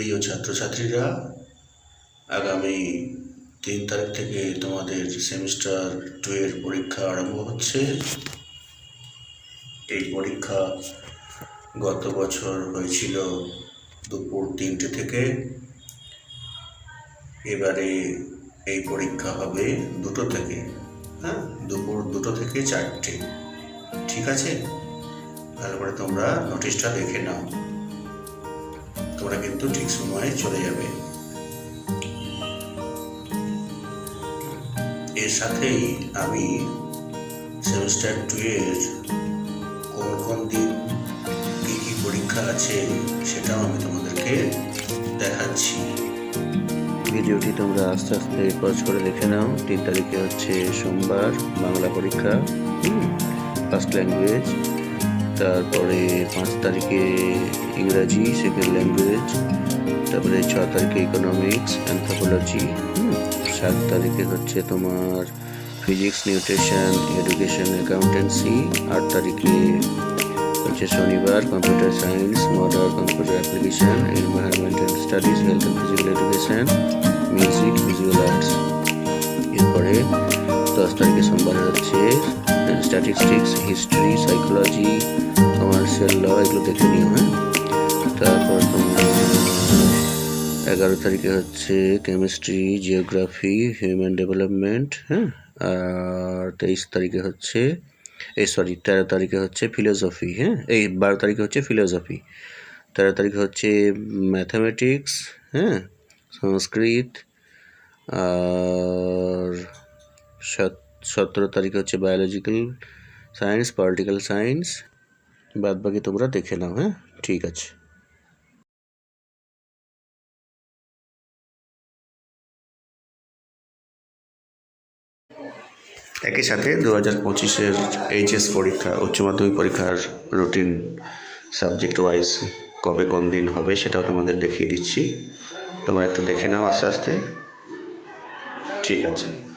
প্রিয় ছাত্রছাত্রীরা, আগামী তিন তারিখ থেকে তোমাদের সেমিস্টার টু এর পরীক্ষা আরম্ভ হচ্ছে। এই পরীক্ষা গত বছর হয়েছিল দুপুর তিনটে থেকে। এবারে এই পরীক্ষা হবে দুটো থেকে হ্যাঁ? দুপুর দুটো থেকে চারটে, ঠিক আছে? ভালো করে তোমরা নোটিশটা দেখে নাও। তোমরা কিন্তু ঠিক সময়ে চলে যাবে। এর সাথেই আমি সেমিস্টার টু এর কোন কোন দিন কী কী পরীক্ষা আছে সেটাও আমি তোমাদেরকে দেখাচ্ছি। ভিডিওটি তোমরা আস্তে আস্তে পজ করে দেখে নাও। তিন তারিখে হচ্ছে সোমবার বাংলা পরীক্ষা ফার্স্ট ল্যাঙ্গুয়েজ তারপরে পাঁচ তারিখে ইংরাজি সেকেন্ড ল্যাঙ্গুয়েজ তারপরে ছ তারিখে ইকোনমিক্স অ্যান্থ্রোপোলজি সাত তারিখে হচ্ছে তোমার ফিজিক্স নিউট্রিশন এডুকেশন অ্যাকাউন্টেন্সি আট তারিখে হচ্ছে শনিবার computer science মডার computer application environmental studies health and physical education music visual arts এরপরে দশ তারিখে সোমবার হচ্ছে statistics history psychology commercial law এগুলো দেখে নিও হ্যাঁ? তারপর এগারো তারিখে হচ্ছে কেমিস্ট্রি জিওগ্রাফি হিউম্যান ডেভেলপমেন্ট হ্যাঁ? আর তেইশ তারিখে হচ্ছে, এই সরি তেরো তারিখে হচ্ছে ফিলোসফি হ্যাঁ? এই বারো তারিখে হচ্ছে ফিলোসফি তেরো তারিখে হচ্ছে ম্যাথামেটিক্স হ্যাঁ? সংস্কৃত, আর সত- সতেরো তারিখে হচ্ছে বায়োলজিক্যাল সায়েন্স পলিটিক্যাল সায়েন্স বাদ বাকি তোমরা দেখে নাও হ্যাঁ? ঠিক আছে। একই সাথে দু হাজার পঁচিশের এইচএস পরীক্ষা, উচ্চ মাধ্যমিক পরীক্ষার রুটিন সাবজেক্ট ওয়াইজ কবে কোন দিন হবে সেটাও তোমাদের দেখিয়ে দিচ্ছি। তোমরা একটু দেখে নাও আস্তে আস্তে। ঠিক আছে।